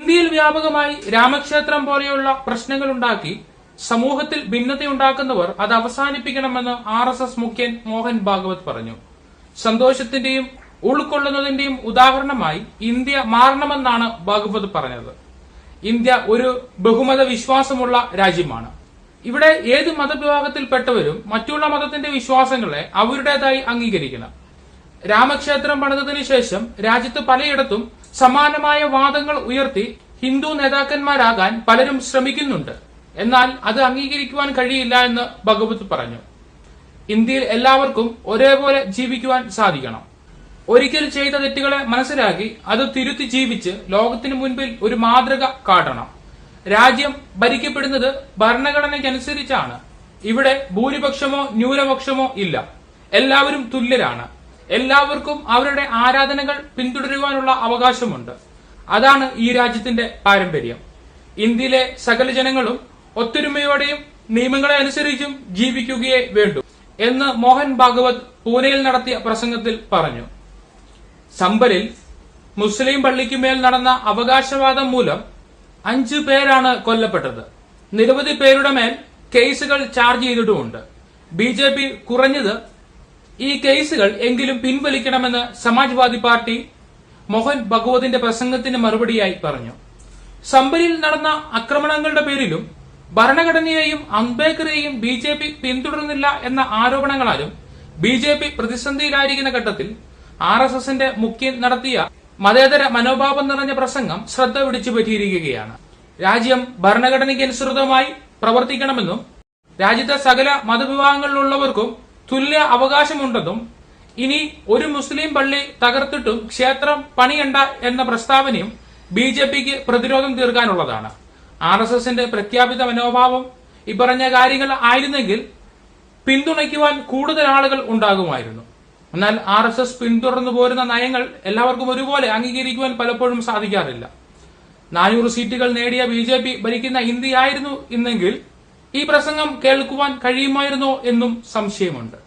ഇന്ത്യയിൽ വ്യാപകമായി രാമക്ഷേത്രം പോലെയുള്ള പ്രശ്നങ്ങൾ ഉണ്ടാക്കി സമൂഹത്തിൽ ഭിന്നതയുണ്ടാക്കുന്നവർ അത് അവസാനിപ്പിക്കണമെന്ന് ആർ എസ് എസ് മുഖ്യൻ മോഹൻ ഭാഗവത് പറഞ്ഞു. സന്തോഷത്തിന്റെയും ഉൾക്കൊള്ളുന്നതിന്റെയും ഉദാഹരണമായി ഇന്ത്യ മാറണമെന്നാണ് ഭാഗവത് പറഞ്ഞത്. ഇന്ത്യ ഒരു ബഹുമത വിശ്വാസമുള്ള രാജ്യമാണ്. ഇവിടെ ഏത് മതവിഭാഗത്തിൽപ്പെട്ടവരും മറ്റുള്ള മതത്തിന്റെ വിശ്വാസങ്ങളെ അവരുടേതായി അംഗീകരിക്കണം. രാമക്ഷേത്രം പണിതതിനു ശേഷം രാജ്യത്ത് പലയിടത്തും സമാനമായ വാദങ്ങൾ ഉയർത്തി ഹിന്ദു നേതാക്കന്മാരാകാൻ പലരും ശ്രമിക്കുന്നുണ്ട്. എന്നാൽ അത് അംഗീകരിക്കുവാൻ കഴിയില്ല എന്ന് ഭഗവത് പറഞ്ഞു. ഇന്ത്യയിൽ എല്ലാവർക്കും ഒരേപോലെ ജീവിക്കുവാൻ സാധിക്കണം. ഒരിക്കൽ ചെയ്ത തെറ്റുകളെ മനസ്സിലാക്കി അത് തിരുത്തി ജീവിച്ച് ലോകത്തിന് മുൻപിൽ ഒരു മാതൃക കാട്ടണം. രാജ്യം ഭരിക്കപ്പെടുന്നത് ഭരണഘടനയ്ക്കനുസരിച്ചാണ്. ഇവിടെ ഭൂരിപക്ഷമോ ന്യൂനപക്ഷമോ ഇല്ല. എല്ലാവരും തുല്യരാണ്. എല്ലാവർക്കും അവരുടെ ആരാധനകൾ പിന്തുടരുവാനുള്ള അവകാശമുണ്ട്. അതാണ് ഈ രാജ്യത്തിന്റെ പാരമ്പര്യം. ഇന്ത്യയിലെ സകല ജനങ്ങളും ഒത്തൊരുമയോടെയും നിയമങ്ങളെ അനുസരിച്ചും ജീവിക്കുകയേ വേണ്ടു എന്ന് മോഹൻ ഭാഗവത് പൂനെയിൽ നടത്തിയ പ്രസംഗത്തിൽ പറഞ്ഞു. സമ്പലിൽ മുസ്ലിം പള്ളിക്കുമേൽ നടന്ന അവകാശവാദം മൂലം അഞ്ചു പേരാണ് കൊല്ലപ്പെട്ടത്. നിരവധി പേരുടെ മേൽ കേസുകൾ ചാർജ് ചെയ്തിട്ടുമുണ്ട്. ബി ജെ പി കുറഞ്ഞത് ഈ കേസുകൾ എങ്കിലും പിൻവലിക്കണമെന്ന് സമാജ്വാദി പാർട്ടി മോഹൻ ഭഗവതിന്റെ പ്രസംഗത്തിന് മറുപടിയായി പറഞ്ഞു. സംബലിൽ നടന്ന ആക്രമണങ്ങളുടെ പേരിലും ഭരണഘടനയെയും അംബേദ്കറെയും ബി ജെ പി പിന്തുടരുന്നില്ല എന്ന ആരോപണങ്ങളാലും ബി ജെ പി പ്രതിസന്ധിയിലായിരിക്കുന്ന ഘട്ടത്തിൽ ആർ എസ് എസിന്റെ മുഖ്യൻ നടത്തിയ മതേതര മനോഭാവം നിറഞ്ഞ പ്രസംഗം ശ്രദ്ധ പിടിച്ചു പറ്റിയിരിക്കുകയാണ്. രാജ്യം ഭരണഘടനയ്ക്ക് അനുസൃതമായി പ്രവർത്തിക്കണമെന്നും രാജ്യത്തെ സകല മതവിഭാഗങ്ങളിലുള്ളവർക്കും തുല്യ അവകാശമുണ്ടെന്നും ഇനി ഒരു മുസ്ലിം പള്ളി തകർത്തിട്ടും ക്ഷേത്രം പണിയണ്ട എന്ന പ്രസ്താവനയും ബി ജെ പിക്ക് പ്രതിരോധം തീർക്കാനുള്ളതാണ്. ആർ എസ് എസിന്റെ പ്രഖ്യാപിത മനോഭാവം ഇപ്പറഞ്ഞ കാര്യങ്ങൾ ആയിരുന്നെങ്കിൽ പിന്തുണയ്ക്കുവാൻ കൂടുതൽ ആളുകൾ ഉണ്ടാകുമായിരുന്നു. എന്നാൽ ആർ എസ് എസ് പിന്തുടർന്നു പോരുന്ന നയങ്ങൾ എല്ലാവർക്കും ഒരുപോലെ അംഗീകരിക്കുവാൻ പലപ്പോഴും സാധിക്കാറില്ല. നാനൂറ് സീറ്റുകൾ നേടിയ ബി ഭരിക്കുന്ന ഇന്ത്യയായിരുന്നു ഇന്നെങ്കിൽ ഈ പ്രസംഗം കേൾക്കുവാൻ കഴിയുമായിരുന്നോ എന്നും സംശയമുണ്ട്.